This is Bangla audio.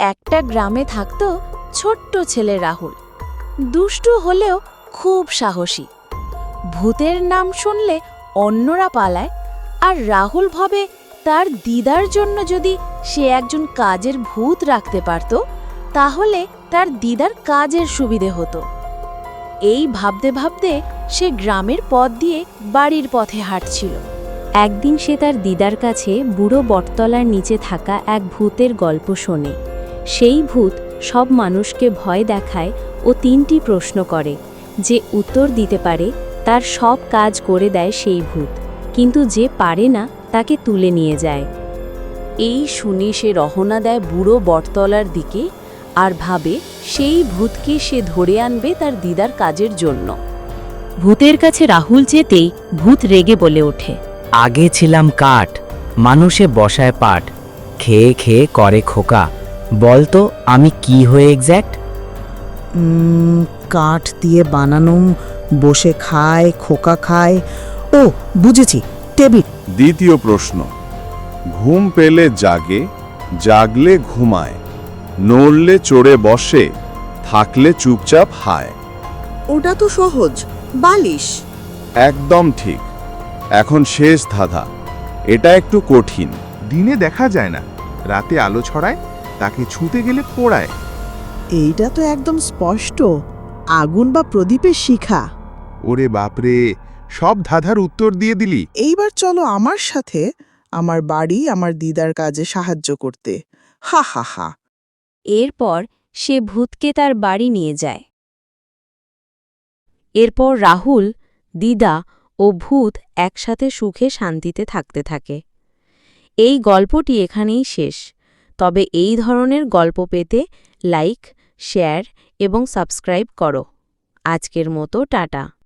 একটা গ্রামে থাকত ছোট্ট ছেলে রাহুল। দুষ্টু হলেও খুব সাহসী। ভূতের নাম শুনলে অন্যরা পালায় আর রাহুল ভাবে তার দিদার জন্য যদি সে একজন কাজের ভূত রাখতে পারত, তাহলে তার দিদার কাজের সুবিধে হতো। এই ভাবতে ভাবতে সে গ্রামের পথ দিয়ে বাড়ির পথে হাঁটছিল। একদিন সে তার দিদার কাছে বুড়ো বটতলার নিচে থাকা এক ভূতের গল্প শোনে। সেই ভূত সব মানুষকে ভয় দেখায় ও তিনটি প্রশ্ন করে, যে উত্তর দিতে পারে তার সব কাজ করে দেয় সেই ভূত, কিন্তু যে পারে না তাকে তুলে নিয়ে যায়। এই শুনে সে রহনা দেয় বুড়ো বটতলার দিকে আর ভাবে সেই ভূতকে সে ধরে আনবে তার দিদার কাজের জন্য। ভূতের কাছে রাহুল যেতেই ভূত রেগে বলে ওঠে, আগে ছিলাম কাঠ, মানুষে বসায় পাট, খেয়ে খেয়ে করে খোকা বলতো আমি কি হয়ে এক্স্যাক্ট কাঠ দিয়ে বানানো বসে খায় খোকা খায়। ও বুঝেছি টেবিল। দ্বিতীয় প্রশ্ন ঘুম পেলে জাগে জাগলে ঘুমায় নড়লে চড়ে বসে থাকলে চুপচাপ হায়। ওটা তো সহজ বালিশ। একদম ঠিক এখন শেষ ধাঁধা এটা একটু কঠিন। দিনে দেখা যায় না রাতে আলো ছড়ায় তাকে ছুঁতে গেলে পোড়ায় এইটা তো একদম স্পষ্ট। আগুন বা প্রদীপের শিখা। ওরে বাপরে সব ধাঁধার উত্তর দিয়ে দিলি। এইবার চলো আমার সাথে আমার বাড়ি আমার দিদার কাজে সাহায্য করতে। হা হা হা। এরপর সে ভূতকে তার বাড়ি নিয়ে যায়। এরপর রাহুল দিদা ও ভূত একসাথে সুখে শান্তিতে থাকতে থাকে। এই গল্পটি এখানেই শেষ। তবে এই ধরনের গল্প পেতে লাইক শেয়ার এবং সাবস্ক্রাইব করো। আজকের মতো টাটা।